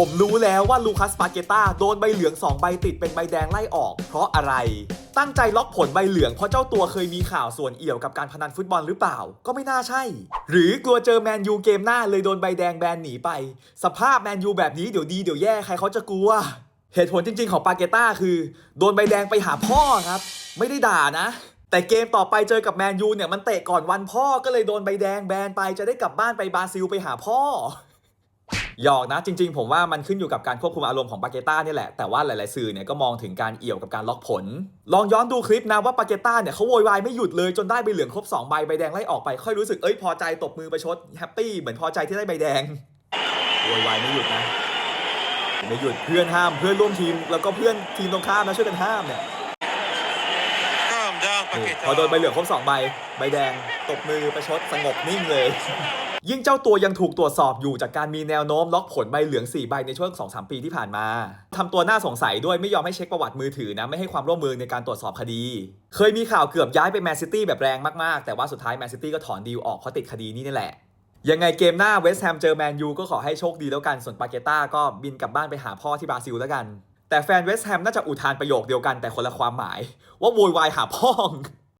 ผมรู้แล้วว่าลูคัสปาเกต้าโดนใบเหลือง 2 ใบติดเป็นใบแดงไล่ออก เพราะอะไร ตั้งใจล็อกผลใบเหลืองเพราะเจ้าตัวเคยมีข่าวส่วนเอี่ยวกับการพนันฟุตบอลหรือเปล่า ก็ไม่น่าใช่ หรือกลัวเจอแมนยูเกมหน้าเลยโดนใบแดงแบนหนีไป สภาพแมนยูแบบนี้เดี๋ยวดีเดี๋ยวแย่ใครเขาจะกลัว เหตุผลจริง ๆ ของปาเกต้าคือโดนใบแดงไปหาพ่อครับ ไม่ได้ด่านะแต่เกมต่อไปเจอกับแมนยูเนี่ยมันเตะก่อนวันพ่อก็เลยโดนใบแดงแบนไปจะได้กลับบ้านไปบราซิลไปหาพ่อ หยอกนะจริง ๆ ผมว่ามันขึ้นอยู่กับการควบคุมอารมณ์ของปาเกต้าเนี่ยแหละ แต่ว่าหลาย ๆ สื่อเนี่ยก็มองถึงการเอี่ยวกับการล็อกผล ลองย้อนดูคลิปนะว่าปาเกต้าเนี่ยเขาโวยวายไม่หยุดเลยจนได้ใบเหลืองครบ2ใบใบแดงไล่ออกไปค่อยรู้สึกเอ้ยพอใจตบมือไปชดแฮปปี้เหมือนพอใจที่ได้ใบแดงโวยวายไม่หยุดนะไม่หยุดเพื่อนห้ามเพื่อนร่วมทีมแล้วก็เพื่อนทีมตรงข้ามนะช่วยกันห้ามเนี่ย Calm down, นี่ Paqueta. พอโดนใบเหลืองครบ2ใบใบแดงตบมือประชดสงบนิ่งเลย ยิ่งเจ้าตัวยังถูกตรวจสอบอยู่จากการมีแนวโน้มล็อกผลใบเหลือง 4 ใบในช่วง 2-3 ปีที่ผ่านมาทำตัวน่าสงสัยด้วยไม่ยอมให้เช็คประวัติมือถือนะไม่ให้ความร่วมมือในการตรวจสอบคดี เคยมีข่าวเกือบย้ายไปแมนซิตี้แบบแรงมากๆ แต่ว่าสุดท้ายแมนซิตี้ก็ถอนดีลออกเพราะติดคดีนี้นี่แหละยังไงเกมหน้าเวสต์แฮมเจอแมนยูก็ขอให้โชคดีแล้วกัน ส่วนปาเกต้าก็บินกลับบ้านไปหาพ่อที่บราซิลแล้วกัน แต่แฟนเวสต์แฮมน่าจะอุทานประโยคเดียวกันแต่คนละความหมาย ว่าโวยวายหาพ่อง